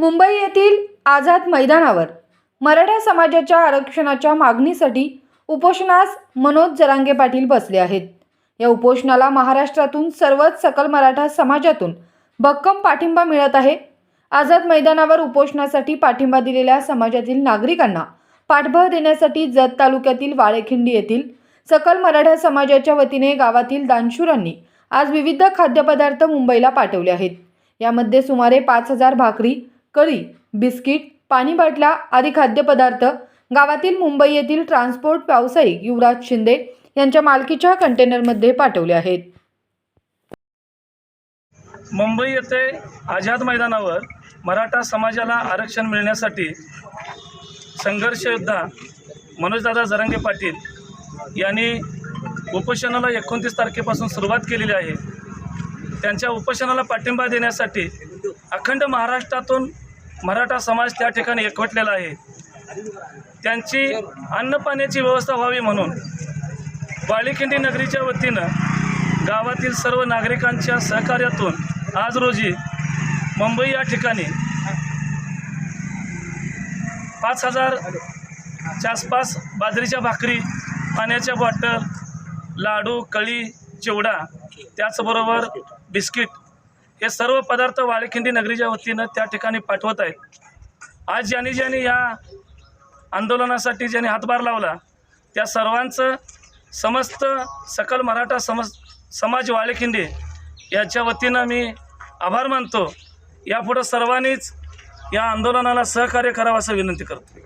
मुंबई येथील आझाद मैदानावर मराठा समाजाच्या आरक्षणाच्या मागणीसाठी उपोषणास मनोज जरांगे पाटील बसले आहेत. या उपोषणाला महाराष्ट्रातून सर्वच सकल मराठा समाजातून भक्कम पाठिंबा मिळत आहे. आझाद मैदानावर उपोषणासाठी पाठिंबा दिलेल्या समाजातील नागरिकांना पाठबळ देण्यासाठी जत तालुक्यातील वाळेखिंडी येथील सकल मराठा समाजाच्या वतीने गावातील दानशूरांनी आज विविध खाद्यपदार्थ मुंबईला पाठवले आहेत. यामध्ये सुमारे पाच हजार भाकरी कळी बिस्किट पाणी बाटल्या आदी खाद्यपदार्थ गावातील मुंबई येथील ट्रान्सपोर्ट व्यावसायिक युवराज शिंदे यांच्या मालकीच्या कंटेनरमध्ये पाठवले आहेत. मुंबई येथे आझाद मैदानावर मराठा समाजाला आरक्षण मिळण्यासाठी संघर्ष योद्धा मनोजदादा जरंगे पाटील यांनी उपोषणाला एकोणतीस तारखेपासून सुरुवात केलेली आहे. त्यांच्या उपोषणाला पाठिंबा देण्यासाठी अखंड महाराष्ट्रातून मराठा समाज त्या ठिकाणी एकवटलेला आहे. त्यांची अन्नपाण्याची व्यवस्था व्हावी म्हणून बाळीखिंडी नगरीच्या वतीनं गावातील सर्व नागरिकांच्या सहकार्यातून आज रोजी मुंबई या ठिकाणी पाच हजारच्या आसपास बाजरीच्या भाकरी पाण्याच्या बॉटल लाडू कळी चिवडा त्याचबरोबर बिस्किट हे सर्व पदार्थ वाळेखिंडी नगरीच्या वतीनं त्या ठिकाणी पाठवत आहेत. आज ज्यांनी ज्यांनी या आंदोलनासाठी ज्यांनी हातभार लावला त्या सर्वांचं समस्त सकल मराठा समज समाज वाळेखिंडी याच्या वतीनं मी आभार मानतो. यापुढं सर्वांनीच या आंदोलनाला सहकार्य करावं असं विनंती करतो.